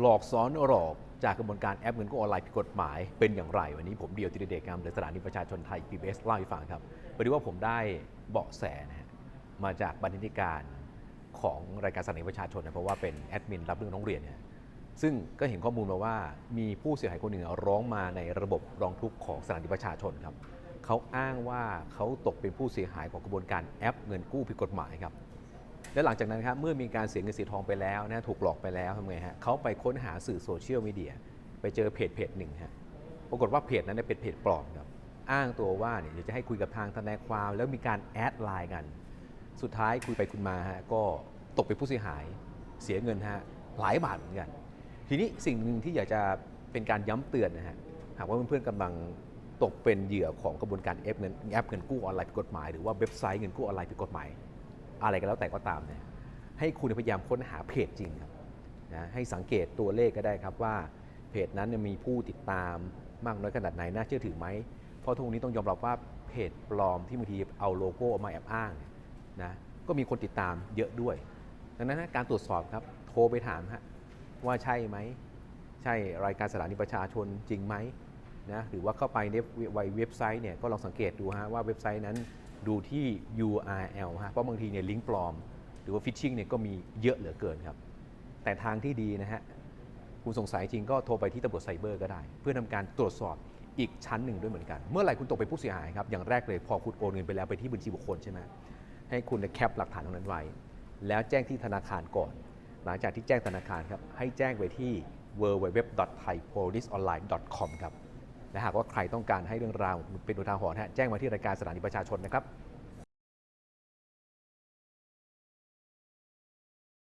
หลอกซ้อนหลอกจากกระบวนการแอปเงินกู้ออนไลน์ผิดกฎหมายเป็นอย่างไร วันนี้ผมเดียวติรเดชงามในสถานีประชาชนไทย PBS เล่าให้ฟังครับพอดีว่าผมได้เบาะแสนะฮะมาจากบรรณาธิการของรายการสถานีประชาชนนะเพราะว่าเป็นแอดมินรับเรื่องร้องเรียนเนี่ยซึ่งก็เห็นข้อมูลมาว่ามีผู้เสียหายคนหนึ่งร้องมาในระบบร้องทุกข์ของสถานีประชาชนครับเขาอ้างว่าเขาตกเป็นผู้เสียหายของกระบวนการแอปเงินกู้ผิดกฎหมายครับ และหลังจากนั้นครับเมื่อมีการเสียเงินเสียทองไปแล้วนะถูกหลอกไปแล้วทำไงฮะเขาไปค้นหาสื่อโซเชียลมีเดียไปเจอเพจเพจหนึ่งฮะปรากฏว่าเพจนั้นเป็นเพจปลอมครับอ้างตัวว่าเนี่ยเดี๋ยวจะให้คุยกับทางทนายความแล้วมีการแอดไลน์กัน สุดท้ายคุยไปคุยมาฮะก็ตกเป็นผู้เสียหายเสียเงินฮะหลายบาทเหมือนกัน ทีนี้สิ่งหนึ่งที่อยากจะเป็นการย้ำเตือนนะฮะหากว่าเพื่อนๆกำลังตกเป็นเหยื่อของกระบวนการแอปเงินแอปเงินกู้ออนไลน์ผิดกฎหมายหรือว่าเว็บไซต์เงินกู้ออนไลน์ผิดกฎหมาย อะไรก็แล้วแต่ก็ตามเนี่ยให้คุณพยายามค้นหาเพจจริงครับนะให้สังเกตตัวเลขก็ได้ครับว่าเพจนั้นมีผู้ติดตามมากน้อยขนาดไหนน่าเชื่อถือไหมเพราะทุกวันนี้ต้องยอมรับว่าเพจปลอมที่บางทีเอาโลโก้เอามาแอบอ้างนะก็มีคนติดตามเยอะด้วย ดังนั้นการตรวจสอบครับโทรไปถามฮะว่าใช่ไหมใช่รายการสถานีประชาชนจริงไหมนะหรือว่าเข้าไปในเว็บไซต์เนี่ยก็ลองสังเกตดูฮะว่าเว็บไซต์นั้น ดูที่ URL ฮะเพราะบางทีเนี่ยลิงก์ปลอม หรือว่าฟิชชิงเนี่ยก็มีเยอะเหลือเกินครับ แต่ทางที่ดีนะฮะคุณสงสัยจริงก็โทรไปที่ตำรวจไซเบอร์ก็ได้ เพื่อทำการตรวจสอบอีกชั้นหนึ่งด้วยเหมือนกัน เมื่อไหร่คุณตกเป็นผู้เสียหายครับอย่างแรกเลยพอคุณโอนเงินไปแล้วไปที่บัญชีบุคคลใช่ไหมให้คุณเนี่ยแคปหลักฐานตรงนั้นไว้ แล้วแจ้งที่ธนาคารก่อน หลังจากที่แจ้งธนาคารครับให้แจ้งไปที่ www.thaipoliceonline.com ครับ และหากว่าใครต้องการให้เรื่องราวเป็นอุทาหรณ์แจ้งมาที่รายการสถานีประชาชนนะครับ